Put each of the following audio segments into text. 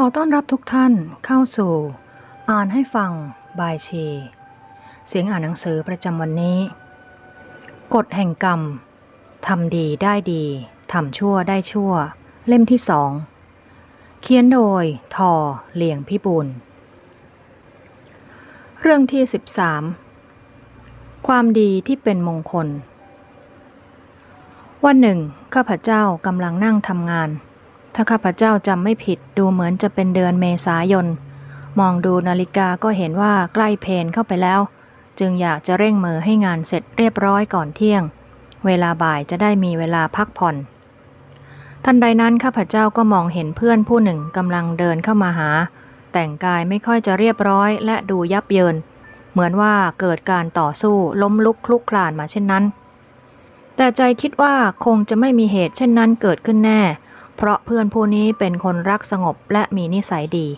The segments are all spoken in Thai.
ขอต้อนรับทุกท่านเข้าสู่ อ่านให้ฟังบายชี เสียงอ่านหนังสือประจำวันนี้ กฎแห่งกรรมทำดีได้ดีทำชั่วได้ชั่ว เล่มที่สอง เขียนโดยทอเหลียงพิบูลเรื่องที่ 13 ความดีที่เป็นมงคล วันหนึ่ง ข้าพเจ้ากำลังนั่งทำงาน ถ้าข้าพเจ้าจำไม่ผิดดูเหมือนจะเป็นเดือนเมษายน มองดูนาฬิกาก็เห็นว่าใกล้เพลนเข้าไปแล้ว จึงอยากจะเร่งมือให้งานเสร็จเรียบร้อยก่อนเที่ยง เวลาบ่ายจะได้มีเวลาพักผ่อน ทันใดนั้นข้าพเจ้าก็มองเห็นเพื่อนผู้หนึ่งกำลังเดินเข้ามาหา แต่งกายไม่ค่อยจะเรียบร้อยและดูยับเยิน เหมือนว่าเกิดการต่อสู้ล้มลุกคลุกคลานมาเช่นนั้น แต่ใจคิดว่าคงจะไม่มีเหตุเช่นนั้นเกิดขึ้นแน่ เพราะเพื่อนผู้นี้เป็นคนรักสงบและมีนิสัยดี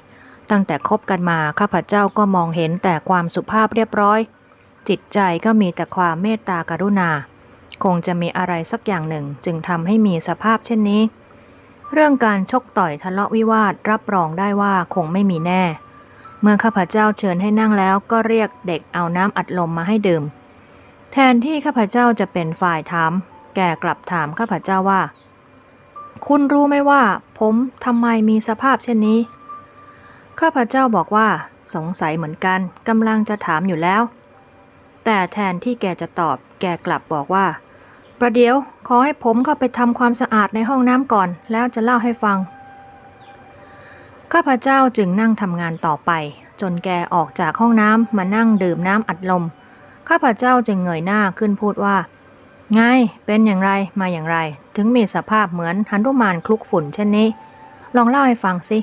ตั้งแต่คบกันมาข้าพเจ้าก็มองเห็นแต่ความสุภาพเรียบร้อย จิตใจก็มีแต่ความเมตตากรุณา คงจะมีอะไรสักอย่างหนึ่งจึงทำให้มีสภาพเช่นนี้ เรื่องการชกต่อยทะเลาะวิวาทรับรองได้ว่าคงไม่มีแน่ เมื่อข้าพเจ้าเชิญให้นั่งแล้วก็เรียกเด็กเอาน้ำอัดลมมาให้ดื่ม แทนที่ข้าพเจ้าจะเป็นฝ่ายถาม แกกลับถามข้าพเจ้าว่า คุณรู้ไหมว่า ผมทำไมมีสภาพเช่นนี้ ข้าพเจ้าบอกว่า สงสัยเหมือนกันกำลังจะถามอยู่แล้ว แต่แทนที่แกจะตอบ แกกลับบอกว่า ประเดี๋ยว ขอให้ผมเข้าไปทำความสะอาดในห้องน้ำก่อน แล้วจะเล่าให้ฟัง ข้าพเจ้าจึงนั่งทำงานต่อไป จนแกออกจากห้องน้ำมานั่งดื่มน้ำอัดลม ข้าพเจ้าจึงเงยหน้าขึ้นพูดว่า ไง เป็นอย่างไรมาอย่างไร ถึงมีสภาพเหมือนหันดุมานคลุกฝุ่นเช่นนี้ ลองเล่าให้ฟังสิ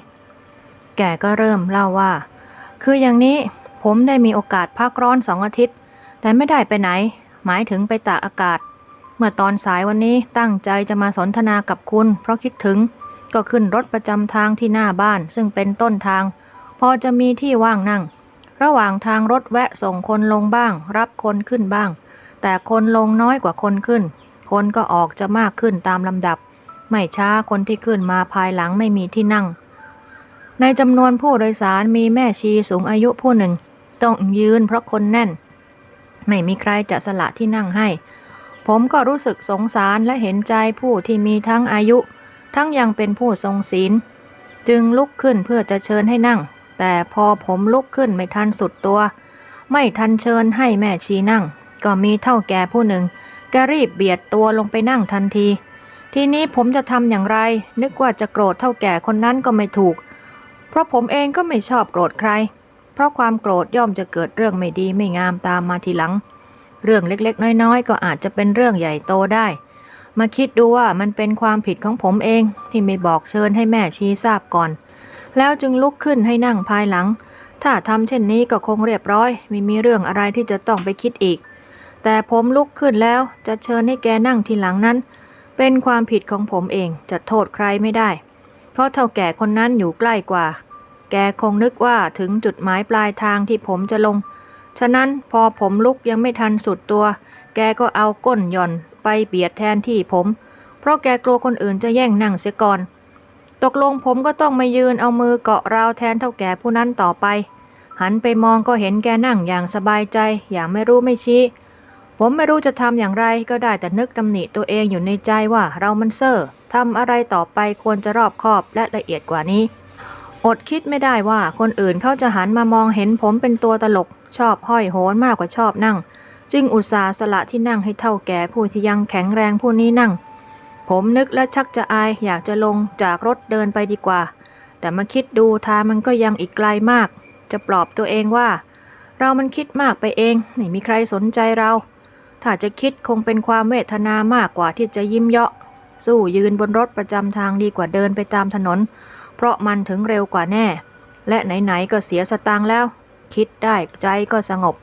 แกก็เริ่มเล่าว่า คืออย่างนี้ผมได้มีโอกาสพักร้อนสองอาทิตย์ แต่ไม่ได้ไปไหน หมายถึงไปตากอากาศ เมื่อตอนสายวันนี้ตั้งใจจะมาสนทนากับคุณ เพราะคิดถึง ก็ขึ้นรถประจำทางที่หน้าบ้าน ซึ่งเป็นต้นทาง พอจะมีที่ว่างนั่ง ระหว่างทางรถแวะส่งคนลงบ้าง รับคนขึ้นบ้าง แต่คนลงน้อยกว่าคนขึ้น คนก็ออกจะมากขึ้นตามลำดับ ไม่ช้าคนที่ขึ้นมาภายหลังไม่มีที่นั่ง ในจำนวนผู้โดยสารมีแม่ชีสูงอายุผู้หนึ่ง ต้องยืนเพราะคนแน่น ไม่มีใครจะสละที่นั่งให้ ผมก็รู้สึกสงสารและเห็นใจผู้ที่มีทั้งอายุ ทั้งยังเป็นผู้ทรงศีล จึงลุกขึ้นเพื่อจะเชิญให้นั่ง แต่พอผมลุกขึ้นไม่ทันสุดตัว ไม่ทันเชิญให้แม่ชีนั่ง ก็มีเท่าแก่ผู้หนึ่งก็รีบเบียดตัวลงไปนั่งทันที ทีนี้ผมจะทำอย่างไร นึกว่าจะโกรธเท่าแก่คนนั้นก็ไม่ถูก เพราะผมเองก็ไม่ชอบโกรธใคร เพราะความโกรธย่อมจะเกิดเรื่องไม่ดีไม่งามตามมาทีหลัง เรื่องเล็กๆ น้อยๆ ก็อาจจะเป็นเรื่องใหญ่โตได้ มาคิดดูว่ามันเป็นความผิดของผมเองที่ไม่บอกเชิญให้แม่ชี้ทราบก่อน แล้วจึงลุกขึ้นให้นั่งภายหลัง ถ้าทำเช่นนี้ก็คงเรียบร้อย ไม่มีเรื่องอะไรที่จะต้องไปคิดอีก แต่ผมลุกขึ้นแล้วจะเชิญให้แกนั่งทีหลังนั้น เป็นความผิดของผมเองจะโทษใครไม่ได้ เพราะเท่าแก่คนนั้นอยู่ใกล้กว่า แกคงนึกว่าถึงจุดหมายปลายทางที่ผมจะลง ฉะนั้นพอผมลุกยังไม่ทันสุดตัว แกก็เอาก้นหย่อนไปเบียดแทนที่ผม เพราะแกกลัวคนอื่นจะแย่งนั่งเสียก่อน ตกลงผมก็ต้องมายืนเอามือเกาะราวแทนเท่าแก่ผู้นั้นต่อไป หันไปมองก็เห็นแกนั่งอย่างสบายใจอย่างไม่รู้ไม่ชี้ ผมไม่รู้จะทำอย่างไรก็ได้แต่นึกตำหนิตัวเองอยู่ในใจว่าเรามันเซ่อทำอะไรต่อไปควรจะรอบคอบและละเอียดกว่านี้ อดคิดไม่ได้ว่าคนอื่นเขาจะหันมามองเห็นผมเป็นตัวตลก ชอบห้อยโหนมากกว่าชอบนั่ง จึงอุตส่าห์สละที่นั่งให้เท่าแก่ผู้ที่ยังแข็งแรงผู้นี้นั่ง ผมนึกและชักจะอายอยากจะลงจากรถเดินไปดีกว่า แต่มาคิดดูทางมันก็ยังอีกไกลมาก จะปลอบตัวเองว่า เรามันคิดมากไปเองไม่มีใครสนใจเรา ถ้าจะคิดคงเป็นความเวทนามากกว่าที่จะยิ้มเยาะ สู้ยืนบนรถประจำทางดีกว่าเดินไปตามถนน เพราะมันถึงเร็วกว่าแน่ และไหนๆก็เสียสตางค์แล้ว คิดได้ใจก็สงบ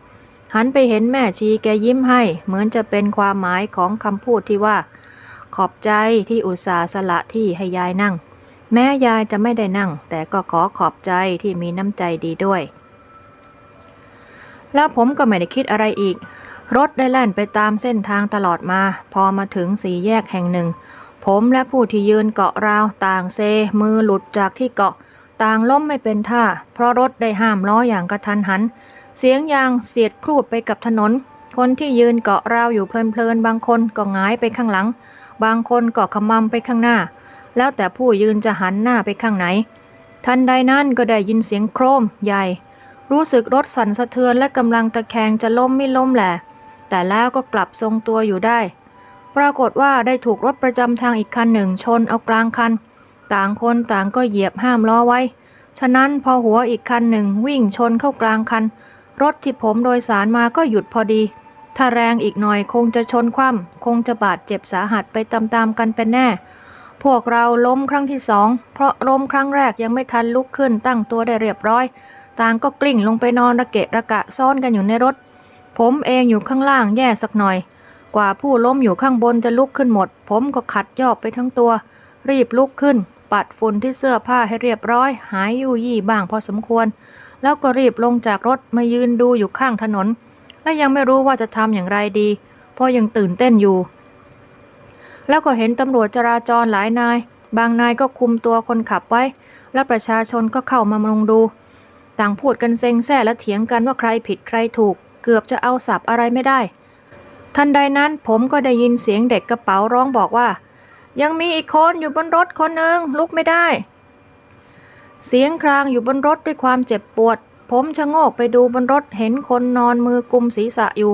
หันไปเห็นแม่ชีแกยิ้มให้ เหมือนจะเป็นความหมายของคำพูดที่ว่า ขอบใจที่อุตส่าห์สละที่ให้ยายนั่ง แม้ยายจะไม่ได้นั่ง แต่ก็ขอขอบใจที่มีน้ำใจดีด้วยแล้วผมก็ไม่ได้คิดอะไรอีก รถได้แล่นไปตามเส้นทางตลอดมา พอมาถึงสี่แยกแห่งหนึ่ง ผมและผู้ที่ยืนเกาะราวต่างเซ มือหลุดจากที่เกาะ ต่างล้มไม่เป็นท่า เพราะรถได้ห้ามล้ออย่างกระทันหัน เสียงยางเสียดครูดไปกับถนน คนที่ยืนเกาะราวอยู่เพลินๆ บางคนก็งายไปข้างหลัง บางคนก็ขมำไปข้างหน้า แล้วแต่ผู้ยืนจะหันหน้าไปข้างไหน ทันใดนั้นก็ได้ยินเสียงโครมใหญ่ รู้สึกรถสั่นสะเทือนและกำลังตะแคงจะล้มไม่ล้มแหละ แต่แล้วก็กลับทรงตัวอยู่ได้ ปรากฏว่าได้ถูกรถประจำทางอีกคันหนึ่งชนเอากลางคัน ต่างคนต่างก็เหยียบห้ามล้อไว้ ฉะนั้นพอหัวอีกคันหนึ่งวิ่งชนเข้ากลางคัน รถที่ผมโดยสารมาก็หยุดพอดี ถ้าแรงอีกหน่อยคงจะชนคว่ำคงจะบาดเจ็บสาหัสไปตามๆกันเป็นแน่ พวกเราล้มครั้งที่สองเพราะล้มครั้งแรกยังไม่ทันลุกขึ้นตั้งตัวได้เรียบร้อย ต่างก็กลิ้งลงไปนอนระเกะระกะซ่อนกันอยู่ในรถ ผมเองอยู่ข้างล่างแย่สักหน่อย กว่าผู้ล้มอยู่ข้างบนจะลุกขึ้นหมด ผมก็ขัดยอบไปทั้งตัว รีบลุกขึ้น ปัดฝุ่นที่เสื้อผ้าให้เรียบร้อย หายยู่ยี่บ้างพอสมควร แล้วก็รีบลงจากรถมายืนดูอยู่ข้างถนน และยังไม่รู้ว่าจะทำอย่างไรดี เพราะยังตื่นเต้นอยู่ แล้วก็เห็นตำรวจจราจรหลายนาย บางนายก็คุมตัวคนขับไว้ และประชาชนก็เข้ามามุงดู ต่างพูดกันเซ็งแซ่และเถียงกันว่าใครผิดใครถูก เกือบจะเอาสับอะไรไม่ได้ ทันใดนั้นผมก็ได้ยินเสียงเด็กกระเป๋าร้องบอกว่า ยังมีอีกคนอยู่บนรถคนหนึ่งลุกไม่ได้ เสียงครางอยู่บนรถด้วยความเจ็บปวด ผมชะโงกไปดูบนรถเห็นคนนอนมือกุมศีรษะอยู่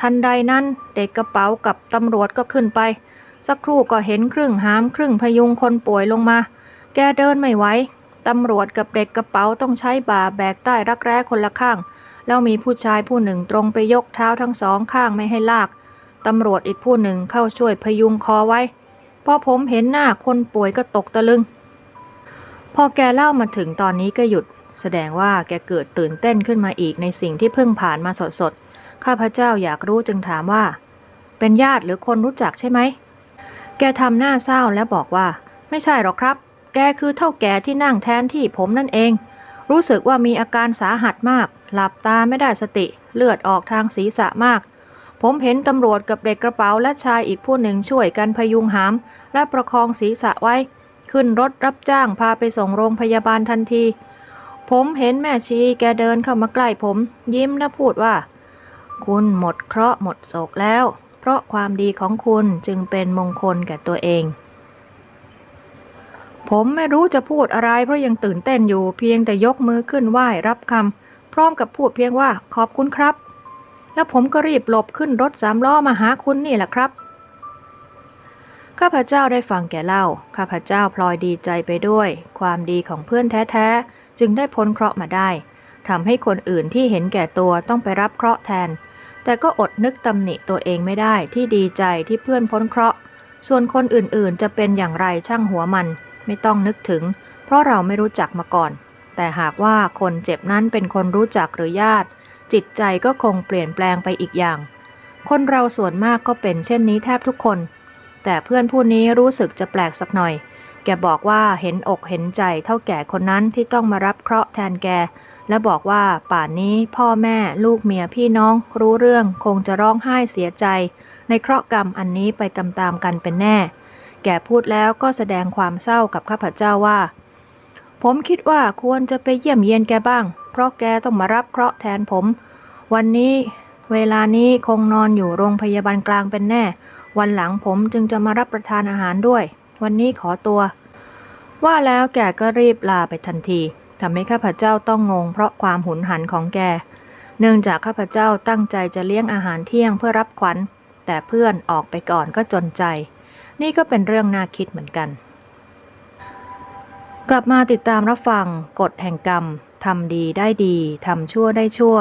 ทันใดนั้นเด็กกระเป๋ากับตำรวจก็ขึ้นไป สักครู่ก็เห็นครึ่งหามครึ่งพยุงคนป่วยลงมา แกเดินไม่ไหวตำรวจกับเด็กกระเป๋าต้องใช้บ่าแบกใต้รักแร้คนละข้าง แล้วมีผู้ชายผู้หนึ่งตรงไปยกเท้าทั้งสองข้างไม่ให้ลาก ตำรวจอีกผู้หนึ่งเข้าช่วยพยุงคอไว้ พอผมเห็นหน้าคนป่วยก็ตกตะลึง พอแกเล่ามาถึงตอนนี้ก็หยุด แสดงว่าแกเกิดตื่นเต้นขึ้นมาอีกในสิ่งที่เพิ่งผ่านมาสดๆ ข้าพเจ้าอยากรู้จึงถามว่า เป็นญาติหรือคนรู้จักใช่ไหม แกทำหน้าเศร้าและบอกว่า ไม่ใช่หรอกครับ แกคือเท่าแก่ที่นั่งแทนที่ผมนั่นเอง รู้สึกว่ามีอาการสาหัสมาก หลับตาไม่ได้สติเลือดออกทางศีรษะมาก ผมเห็นตำรวจกับเด็กกระเป๋าและชายอีกผู้หนึ่งช่วยกันพยุงหาม และประคองศีรษะไว้ ขึ้นรถรับจ้างพาไปส่งโรงพยาบาลทันที ผมเห็นแม่ชีแกเดินเข้ามาใกล้ผม ยิ้มและพูดว่า คุณหมดเคราะห์หมดโศกแล้ว เพราะความดีของคุณจึงเป็นมงคลแก่ตัวเองผมไม่รู้จะพูดอะไรเพราะยังตื่นเต้นอยู่เพียงแต่ยกมือขึ้นไหว้รับคำ ร้อมกับพูดเพียงว่าขอบคุณครับ แล้วผมก็รีบหลบขึ้นรถสามล้อมาหาคุณนี่แหละครับข้าพเจ้าได้ฟังแกเล่า ข้าพเจ้าพลอยดีใจไปด้วย ความดีของเพื่อนแท้ๆ จึงได้พ้นเคราะห์มาได้ ทำให้คนอื่นที่เห็นแก่ตัวต้องไปรับเคราะห์แทน แต่ก็อดนึกตำหนิตัวเองไม่ได้ที่ดีใจที่เพื่อนพ้นเคราะห์ ส่วนคนอื่นๆ จะเป็นอย่างไรช่างหัวมัน ไม่ต้องนึกถึง เพราะเราไม่รู้จักมาก่อน แต่หากว่าคนเจ็บนั้นเป็นคนรู้จักหรือญาติ จิตใจก็คงเปลี่ยนแปลงไปอีกอย่าง คนเราส่วนมากก็เป็นเช่นนี้แทบทุกคน แต่เพื่อนผู้นี้รู้สึกจะแปลกสักหน่อย แกบอกว่าเห็นอกเห็นใจเท่าแก่คนนั้นที่ต้องมารับเคราะห์แทนแก และบอกว่าป่านนี้พ่อแม่ลูกเมียพี่น้อง รู้เรื่องคงจะร้องไห้เสียใจ ในเคราะห์กรรมอันนี้ไปตามๆกันเป็นแน่ แกพูดแล้วก็แสดงความเศร้ากับข้าพเจ้าว่า ผมคิดว่าควรจะไปเยี่ยมเยียนแกบ้าง เพราะแกต้องมารับเคราะห์แทนผม วันนี้เวลานี้คงนอนอยู่โรงพยาบาลกลางเป็นแน่ วันหลังผมจึงจะมารับประทานอาหารด้วย วันนี้ขอตัว ว่าแล้วแกก็รีบลาไปทันทีทำให้ข้าพเจ้าต้องงงเพราะความหุนหันของแก เนื่องจากข้าพเจ้าตั้งใจจะเลี้ยงอาหารเที่ยงเพื่อรับขวัญ แต่เพื่อนออกไปก่อนก็จนใจ นี่ก็เป็นเรื่องน่าคิดเหมือนกัน กลับมาติดตามรับฟังกฎแห่งกรรม ทำดีได้ดี ทำชั่วได้ชั่ว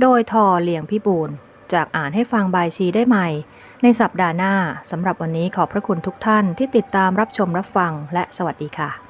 โดยทอเลียงพิบูลจากอ่านให้ฟังบายชีได้ใหม่ ในสัปดาห์หน้าสำหรับวันนี้ขอบพระคุณทุกท่านที่ติดตามรับชมรับฟังและสวัสดีค่ะ